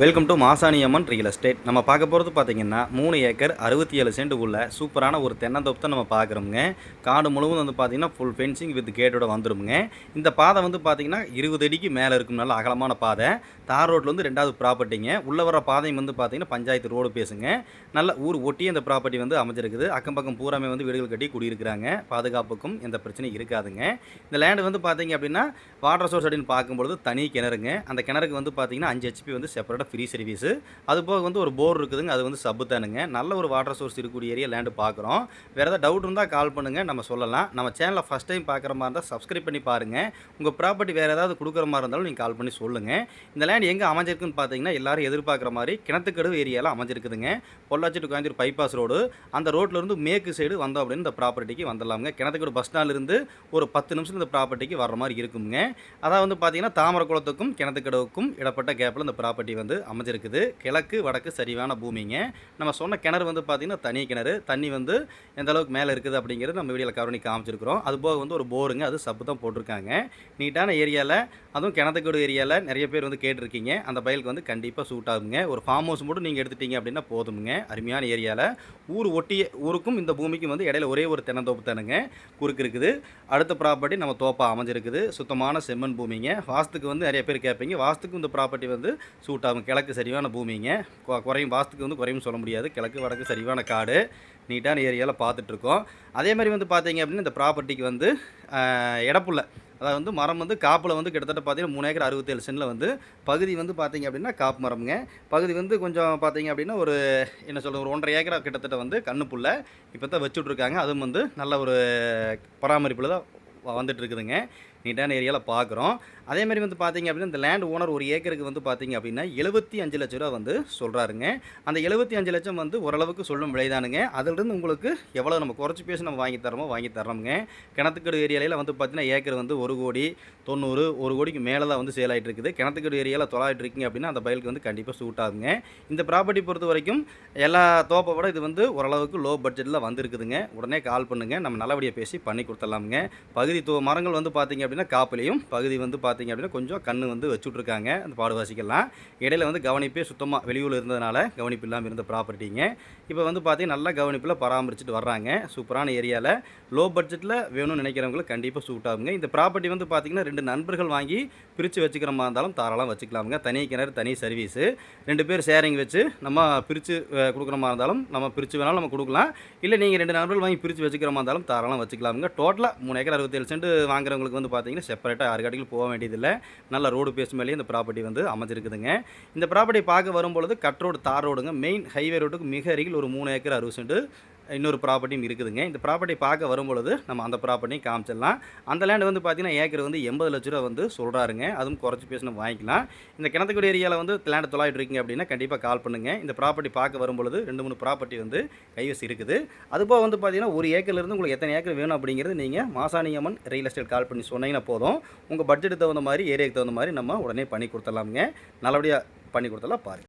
Welcome to Masani Amman real estate நம்ம பார்க்க போகிறது பார்த்திங்கன்னா மூணு ஏக்கர் அறுபத்தி ஏழு சென்ட் உள்ள சூப்பரான ஒரு தென்னந்தோப்பு தான் நம்ம பார்க்குறோமுங்க. காடு முழுவதும் வந்து பார்த்தீங்கன்னா ஃபுல் ஃபென்சிங் வித் கேட்டோட வந்துருமுங்க. இந்த பாதை வந்து பார்த்தீங்கன்னா இருபது அடிக்கு மேலே இருக்கும். நல்ல அகலமான பாதை. தார் ரோட்டில் வந்து ரெண்டாவது ப்ராப்பர்ட்டிங்க உள்ளே வர பாதையும் வந்து பார்த்திங்கன்னா பஞ்சாயத்து ரோடு பேசுங்க. நல்ல ஊர் ஒட்டி அந்த ப்ராப்பர்ட்டி வந்து அமைஞ்சிருக்குது. அக்கம் பக்கம் பூராமே வந்து வீடுகள் கட்டி குடியிருக்கிறாங்க. பாதுகாப்புக்கும் எந்த பிரச்சனையும் இருக்காதுங்க. இந்த லேண்டு வந்து பார்த்தீங்க அப்படின்னா வாட்டர் சோர்ஸ் அப்படின்னு பார்க்கும்பொழுது தனி கிணறுங்க. அந்த கிணறுக்கு வந்து பார்த்தீங்கன்னா அஞ்சு ஹெச்பி வந்து வாட்டர் ஃப்ரீ சர்வீஸு அது போக வந்து ஒரு போர் இருக்குதுங்க. அது வந்து சப்பு தானுங்க. நல்ல ஒரு வாட்டர் சோர்ஸ் இருக்கக்கூடிய ஏரியா லேண்டு பார்க்குறோம் வேறு ஏதாவது டவுட் இருந்தால் கால் பண்ணுங்கள் நம்ம சொல்லலாம். நம்ம சேனலை ஃபஸ்ட் டைம் பார்க்குற மாதிரி இருந்தால் சப்ஸ்கிரைப் பண்ணி பாருங்கள் உங்கள் ப்ராப்பர்ட்டி வேறு ஏதாவது கொடுக்குற மாதிரி இருந்தாலும் நீங்கள் கால் பண்ணி சொல்லுங்கள் இந்த லேண்ட் எங்கே அமைஞ்சிருக்குன்னு பார்த்தீங்கன்னா எல்லாரும் எதிர்பார்க்குற மாதிரி கிணத்துக்கடவு ஏரியாவில் அமைஞ்சிருக்குதுங்க. Pollachi to Coimbatore bypass road அந்த ரோட்ல இருந்து மேற்கு சைடு வந்தோம் அப்படின்னு இந்த ப்ராப்பர்ட்டிக்கு வந்துடலாமுங்க. கிணத்துக்கடு பஸ் ஸ்டாண்ட்லேருந்து ஒரு பத்து நிமிஷம் இந்த ப்ராப்பர்ட்டிக்கு வர மாதிரி இருக்குங்க. அதாவது வந்து பார்த்தீங்கன்னா தாமரக்குளத்துக்கும் கிணத்துக்கடவுக்கும் இடப்பட்ட கேப்பில் இந்த ப்ராப்பர்ட்டி வந்து அமைஞ்சிருக்குது. கிழக்கு வடக்கு சரிவான பூமிங்க. நம்ம சொன்ன கிணறு வந்து பார்த்திங்கன்னா தனி கிணறு. தண்ணி வந்து எந்த அளவுக்கு மேலே இருக்குது அப்படிங்கிறது நம்ம வீடியோவில் கவனி காமிச்சிருக்கிறோம். அது போக வந்து ஒரு போருங்க. அது சப்பு தான் போட்டிருக்காங்க. நீட்டான ஏரியாவில் அதுவும் கிணத்துக்கூடு ஏரியாவில் நிறைய பேர் வந்து கேட்டிருக்கீங்க. அந்த பயலுக்கு வந்து கண்டிப்பாக சூட் ஆகுங்க. ஒரு ஃபார்ம் ஹவுஸ் மட்டும் நீங்கள் எடுத்துட்டீங்க அப்படின்னா போதுமுங்க. அருமையான ஏரியாவில் ஊர் ஒட்டிய ஊருக்கும் இந்த பூமிக்கும் வந்து இடையில ஒரே ஒரு தென்னந்தோப்பு தானுங்க. குறுக்கு இருக்குது. அடுத்த ப்ராப்பர்ட்டி நம்ம தோப்பாக அமைஞ்சிருக்குது. சுத்தமான செம்மண் பூமிங்க. வாஸ்துக்கு வந்து நிறைய பேர் கேட்பீங்க வாஸ்துக்கும் இந்த ப்ராப்பர்ட்டி வந்து சூட் ஆகும். கிழக்கு சரிவான பூமிங்க. கொ- குறையும் வாஸ்துக்கு வந்து குறையும் சொல்ல முடியாது. கிழக்கு வடக்கு சரிவான காடு. நீட்டான ஏரியாவில் பார்த்துட்ருக்கோம் அதே மாதிரி வந்து பார்த்தீங்க அப்படின்னா இந்த ப்ராப்பர்ட்டிக்கு வந்து இடப்புள்ள அதாவது வந்து மரம் வந்து காப்பில் வந்து கிட்டத்தட்ட பார்த்தீங்கன்னா மூணு ஏக்கர் அறுபத்தேழு சென்டில் வந்து பகுதி வந்து பார்த்தீங்க அப்படின்னா காப்பு மரம்ங்க. பகுதி வந்து கொஞ்சம் பார்த்தீங்க அப்படின்னா ஒரு என்ன சொல்கிறது ஒரு ஒன்றரை ஏக்கரா கிட்டத்தட்ட வந்து கண்ணுப்புள்ள இப்போ தான் வச்சுட்ருக்காங்க. அதுவும் வந்து நல்ல ஒரு பராமரிப்பில் தான் வந்துட்டு இருக்குதுங்க நீட்டான ஏரியாவில் பார்க்குறோம் அதே மாதிரி வந்து பார்த்தீங்க அப்படின்னா இந்த லேண்ட் ஓனர் ஒரு ஏக்கருக்கு வந்து பார்த்தீங்க அப்படின்னா எழுபத்தி அஞ்சு லட்ச ரூபா வந்து சொல்கிறாருங்க அந்த எழுபத்தி அஞ்சு லட்சம் வந்து ஓரளவுக்கு சொல்லும் விலைதானுங்க. அதிலிருந்து உங்களுக்கு எவ்வளோ நம்ம குறைச்சி பேசி நம்ம வாங்கி தரோமோ வாங்கி தரோமுங்க கிணத்துக்கடு ஏரியாவில் வந்து பார்த்தீங்கன்னா ஏக்கர் வந்து ஒரு கோடி தொண்ணூறு ஒரு கோடிக்கு மேலே தான் வந்து சேல் ஆகிட்டு இருக்குது. கிணத்துக்கடு ஏரியாவில் தொலாயிட்டு இருக்கீங்க அப்படின்னா அந்த பயலுக்கு வந்து கண்டிப்பாக சூட் ஆகுங்க. இந்த ப்ராப்பர்ட்டி பொறுத்த வரைக்கும் எல்லா தோப்பை விட இது வந்து ஓரளவுக்கு லோ பட்ஜெட்டில் வந்துருக்குதுங்க. உடனே கால் பண்ணுங்கள் நம்ம நல்லபடியாக பேசி பண்ணி கொடுத்துடலாமுங்க. பகுதி தோ மரங்கள் வந்து பார்த்தீங்க அப்படின்னா காப்பிலையும் பகுதி வந்து பார்த்தீங்க அப்படின்னா கொஞ்சம் கண்ணு வந்து வச்சுட்ருக்காங்க அந்த பாடுவாசிக்கெல்லாம் இடையில வந்து கவனிப்பே சுத்தமாக வெளியூரில் இருந்ததுனால கவனிப்பு இல்லாமல் இருந்த ப்ராப்பர்ட்டிங்க. இப்போ வந்து பார்த்தீங்கன்னா நல்ல கவனிப்பில் பராமரிச்சுட்டு வர்றாங்க. சூப்பரான ஏரியாவில் லோ பட்ஜெட்டில் வேணும்னு நினைக்கிறவங்களுக்கு கண்டிப்பாக சூட் ஆகுங்க. இந்த ப்ராப்பர்ட்டி வந்து பார்த்தீங்கன்னா ரெண்டு நண்பர்கள் வாங்கி பிரித்து வச்சுக்கிற மாதிரி இருந்தாலும் தாராளம் வச்சுக்கலாமுங்க. தனி கிணறு தனி சர்வீஸு ரெண்டு பேர் ஷேரிங் வச்சு நம்ம பிரித்து கொடுக்குற மாதிரி இருந்தாலும் நம்ம பிரித்து வேணாலும் நம்ம கொடுக்கலாம். இல்லை நீங்கள் ரெண்டு நண்பர்கள் வாங்கி பிரித்து வச்சுக்கிற மாதிரி இருந்தாலும் தாராளம் வச்சுக்கலாமுங்க. டோட்டலாக மூணு ஏக்கர் அறுபத்தேழு சென்ட் வாங்குறவங்களுக்கு வந்து பார்த்தீங்கன்னா செப்பரேட்டாக ஆறு போக வேண்டியதில்லை. நல்ல ரோடு பேஸ் மேலேயே இந்த ப்ராப்பர்ட்டி வந்து அமைஞ்சிருக்குதுங்க. இந்த ப்ராப்பர்ட்டி பார்க்க வரும்பொழுது கட் ரோடு தார் ரோடுங்க மெயின் ஹைவே ரோட்டுக்கு மிக அருகில் ஒரு மூணு ஏக்கர் அறுபது சென்ட் இன்னொரு ப்ராப்பர்ட்டியும் இருக்குதுங்க. இந்த ப்ராப்பர்ட்டி பார்க்க வரும்பொழுது நம்ம அந்த ப்ராப்பர்ட்டியும் காமிச்சிடலாம். அந்த லேண்டு வந்து பார்த்தீங்கன்னா ஏக்கர் வந்து எண்பது லட்ச ரூபா வந்து சொல்கிறாருங்க அதுவும் குறைச்சி பேசி நம்ம வாங்கிக்கலாம். இந்த கிணத்துக்குடி ஏரியாவில் வந்து லேண்ட் தொள்ளாயிட்டு இருக்கீங்க அப்படின்னா கண்டிப்பாக கால் பண்ணுங்கள் இந்த ப்ராப்பர்ட்டி பார்க்க வரும்பொழுது ரெண்டு மூணு ப்ராப்பர்ட்டி வந்து கைவசி இருக்குது. அதுபோக வந்து பார்த்தீங்கன்னா ஒரு ஏக்கர்லேருந்து உங்களுக்கு எத்தனை ஏக்கர் வேணும் அப்படிங்கிறது நீங்கள் மாசாணியம்மன் ரியல் எஸ்டேட் கால் பண்ணி சொன்னீங்கன்னா போதும். உங்கள் பட்ஜெட்டுக்கு தகுந்த மாதிரி ஏரியாவுக்கு தகுந்த மாதிரி நம்ம உடனே பண்ணி கொடுத்துடலாமுங்க. நல்லபடியாக பண்ணி கொடுத்தலாம் பாருங்கள்